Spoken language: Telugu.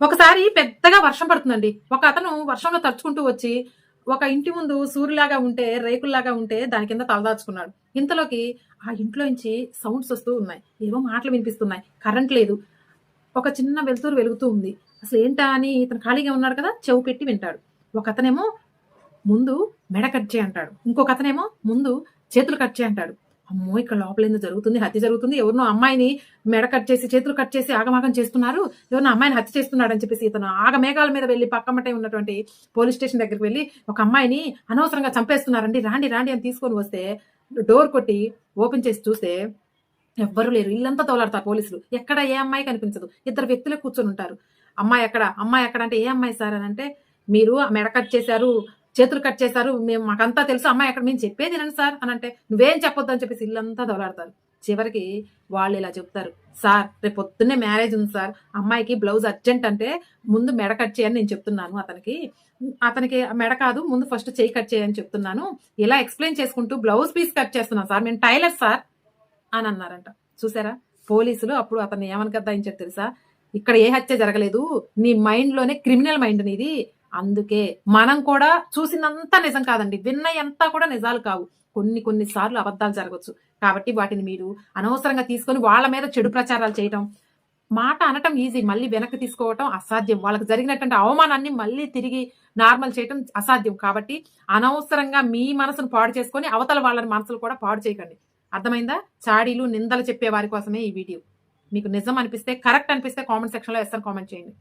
ఒకసారి పెద్దగా వర్షం పడుతుందండి. ఒక అతను వర్షంలో తడుచుకుంటూ వచ్చి ఒక ఇంటి ముందు సూర్యులాగా ఉంటే రేకుల్లాగా ఉంటే దాని కింద తలదాచుకున్నాడు. ఇంతలోకి ఆ ఇంట్లో నుంచి సౌండ్స్ వస్తూ ఉన్నాయి. ఏవో మాటలు వినిపిస్తున్నాయి. కరెంట్ లేదు. ఒక చిన్న వెలుతురు వెలుగుతూ ఉంది. అసలు ఏంటా అని ఇతను ఖాళీగా ఉన్నాడు కదా చెవు పెట్టి వింటాడు. ఒక అతనేమో ముందు మెడ కట్ చేయి అంటాడు. ఇంకొక అతనేమో ముందు చేతులు కట్ చేయి అంటాడు. అమ్మో ఇక్కడ లోపల ఏందో జరుగుతుంది హత్య జరుగుతుంది. ఎవరినో అమ్మాయిని మెడ కట్ చేసి చేతులు కట్ చేసి ఆగమాగం చేస్తున్నారు. ఎవరినో అమ్మాయిని హత్య చేస్తున్నాడు అని చెప్పేసి ఇతను ఆగమేఘాల మీద వెళ్ళి పక్కమటే ఉన్నటువంటి పోలీస్ స్టేషన్ దగ్గరికి వెళ్ళి ఒక అమ్మాయిని అనవసరంగా చంపేస్తున్నారండి రాండి రాండి అని తీసుకొని వస్తే డోర్ కొట్టి ఓపెన్ చేసి చూస్తే ఎవ్వరు లేరు. ఇల్లంతా తోలాడతారు పోలీసులు. ఎక్కడ ఏ అమ్మాయి కనిపించదు. ఇద్దరు వ్యక్తులే కూర్చొని ఉంటారు. అమ్మాయి ఎక్కడ? అమ్మాయి ఎక్కడ అంటే ఏ అమ్మాయి సార్ అని అంటే మీరు మెడ కట్ చేశారు చేతులు కట్ చేశారు. మేము మాకంతా తెలుసు. అమ్మాయి అక్కడ మేము చెప్పేది వినండి సార్ అని అంటే నువ్వేం చెప్పొద్దు అని చెప్పేసి ఇల్లంతా దొలాడతారు చివరికి వాళ్ళు ఇలా చెప్తారు. సార్ రేపు పొద్దున్నే మ్యారేజ్ ఉంది సార్. అమ్మాయికి బ్లౌజ్ అర్జెంట్ అంటే ముందు మెడ కట్ చేయని నేను చెప్తున్నాను అతనికి. అతనికి మెడ కాదు ముందు ఫస్ట్ చేయి కట్ చేయని చెప్తున్నాను. ఇలా ఎక్స్ప్లెయిన్ చేసుకుంటూ బ్లౌజ్ పీస్ కట్ చేస్తున్నాను సార్. మేము టైలర్ సార్ అని అన్నారంట. చూసారా? పోలీసులు అప్పుడు అతన్ని ఏమని గద్దాయించారు తెలుసా? ఇక్కడ ఏ హత్య జరగలేదు. నీ మైండ్లోనే క్రిమినల్ మైండ్ నీది. అందుకే మనం కూడా చూసినంత నిజం కాదండి. విన్నయంతా కూడా నిజాలు కావు. కొన్ని కొన్ని సార్లు అబద్ధాలు జరగవచ్చు కాబట్టి వాటిని మీరు అనవసరంగా తీసుకొని వాళ్ళ మీద చెడు ప్రచారాలు చేయటం మాట అనటం ఈజీ. మళ్ళీ వెనక్కి తీసుకోవటం అసాధ్యం. వాళ్ళకి జరిగినటువంటి అవమానాన్ని మళ్ళీ తిరిగి నార్మల్ చేయటం అసాధ్యం. కాబట్టి అనవసరంగా మీ మనసును పాడు చేసుకొని అవతల వాళ్ళని మనసులు కూడా పాడు చేయకండి. అర్థమైందా? చాడీలు నిందలు చెప్పే వారి కోసమే ఈ వీడియో. మీకు నిజం అనిపిస్తే కరెక్ట్ అనిపిస్తే కామెంట్ సెక్షన్లో ఎస్ అని కామెంట్ చేయండి.